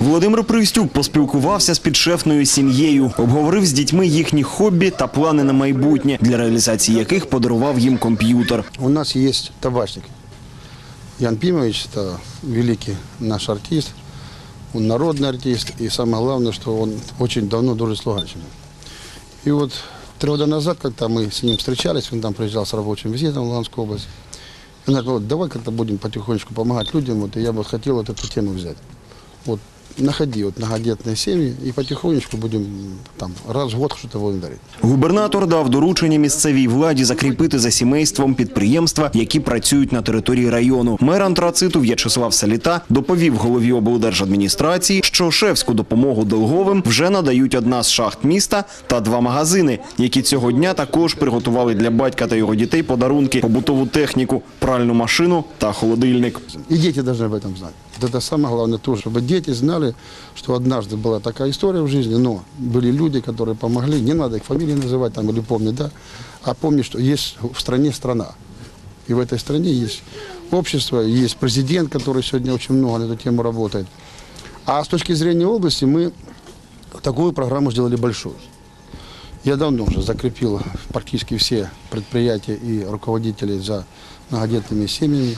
Володимир Пристюк поспілкувався з підшефною сім'єю, обговорив з дітьми їхні хобі та плани на майбутнє, для реалізації яких подарував їм комп'ютер. У нас есть табачник. Ян Пимович – это великий наш артист, он народный артист, и самое главное, что он очень давно дружит с Луганщиной. И вот три года назад, когда мы с ним встречались, он там приезжал с рабочим визитом в Луганскую область, он говорит, вот давай как-то будем потихонечку помогать людям, вот, и я бы хотел вот эту тему взять. Вот находи вот многодетные семьи, и потихонечку будем там раз в год что-то будем дарить. Губернатор дав доручення місцевій владі закріпити за сімейством підприємства, які працюють на території району. Мер антрациту В'ячеслав Саліта доповів голові облдержадміністрації, що шефську допомогу Долговим вже надають одна з шахт міста та два магазини, які цього дня також приготували для батька та його дітей подарунки, побутову техніку, пральну машину та холодильник. И дети должны об этом знать. Вот это самое главное тоже, Знали, что однажды была такая история в жизни, но были люди, которые помогли, не надо их фамилии называть там или помнить, да, а помнить, что есть в стране страна. И в этой стране есть общество, есть президент, который сегодня очень много на эту тему работает. А с точки зрения области мы такую программу сделали большую. Я давно уже закрепил практически все предприятия и руководителей за многодетными семьями,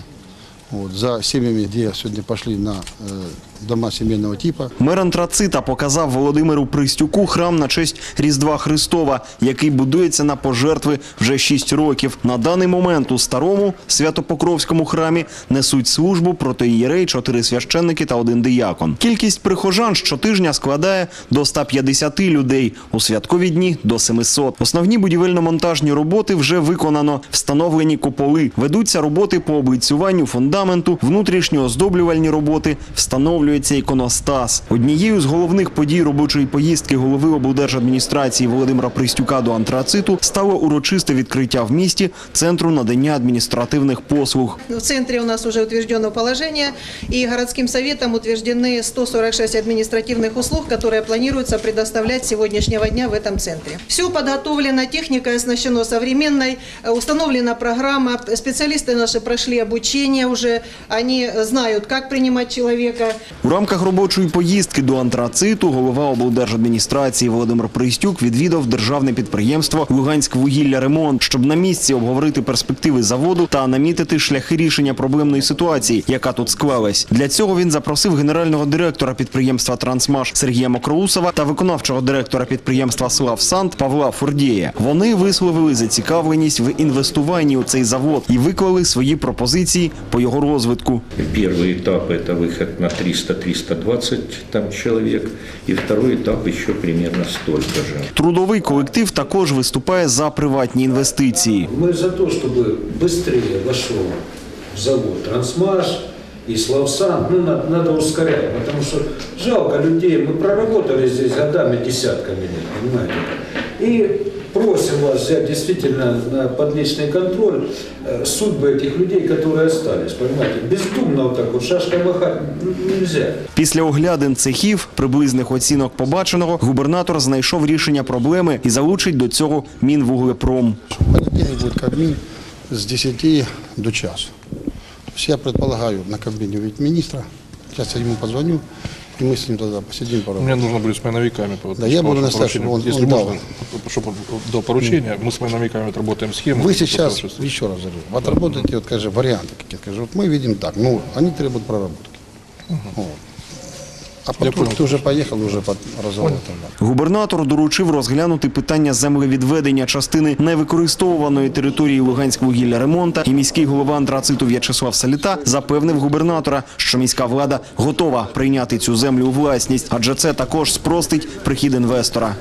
вот, за семьями, где сегодня пошли на э, дома семейного типа. Мер антрацита показав Володимиру Пристюку храм на честь Різдва Христова, який будується на пожертви вже 6 років. На даний момент у старому святопокровському храмі несуть службу протоієрей, чотири священники та один диякон. Кількість прихожан щотижня складає до 150 людей, у святкові дні до 700. Основні будівельно-монтажні роботи вже виконано. Встановлені куполи. Ведуться роботи по облицюванню фундаменту, внутрішньо оздоблювальні роботи, встановлюється іконостас. Однією з головних подій робочої поїздки голови облдержадміністрації Володимира Пристюка до антрациту стало урочисте відкриття в місті центру надання адміністративних послуг. В центре у нас уже утверждено положение, и городским советом утверждены 146 административных услуг, которые планируется предоставлять с сегодняшнего дня в этом центре. Все подготовлено, техника оснащена современной, э, установлена программа, специалисты наши прошли обучение уже, они знают, как принимать человека. У рамках робочої поїздки до антрациту голова облдержадміністрації Володимир Пристюк відвідав державне підприємство Луганськ вугілля ремонт, щоб на місці обговорити перспективи заводу та намітити шляхи рішення проблемної ситуації, яка тут склалась. Для цього він запросив генерального директора підприємства Трансмаш Сергія Мокроусова та виконавчого директора підприємства Славсант Павла Фурдєя. Вони висловили зацікавленість в інвестуванні у цей завод і виклали свої пропозиції по його розвитку. Первый этап – это выход на 300-320 там человек, и второй этап еще примерно столько же. Трудовий колектив також виступає за приватні інвестиції. Мы за то, чтобы быстрее вошел в завод Трансмаш и Славсан. Ну, надо, надо ускорять, потому что жалко людей. Мы проработали здесь годами, десятками лет, понимаете. И просим вас взять действительно на подличный контроль э, судьбы этих людей, которые остались, понимаете. Бездумно вот так вот шашкой махать ну, нельзя. Після оглядин цехів, приблизних оцінок побаченого, губернатор знайшов рішення проблеми і залучить до цього Мінвуглепром. В понедельник будет Кабмин с 10 до часу. То есть я предполагаю на Кабмине увидеть министра. Сейчас я ему позвоню, и мы с ним тогда посидим пару Мне нужно будет с майновиками. по- Да, я по буду вашему настоять, чтобы поручению. он- Если он дал. можно, чтобы он дал поручение, мы с майновиками отработаем схему. Вы по сейчас, совершенству. еще раз говорю, вот отработайте, вот, скажи, варианты какие-то. Скажи, вот мы видим так, ну, они требуют проработки. Вот. А потім ти вже уже вже уже под Губернатор доручив розглянути питання землевідведення частини невикористовуваної території Луганського вугілля ремонта. І міський голова антрациту В'ячеслав Саліта запевнив губернатора, що міська влада готова прийняти цю землю у власність, адже це також спростить прихід інвестора.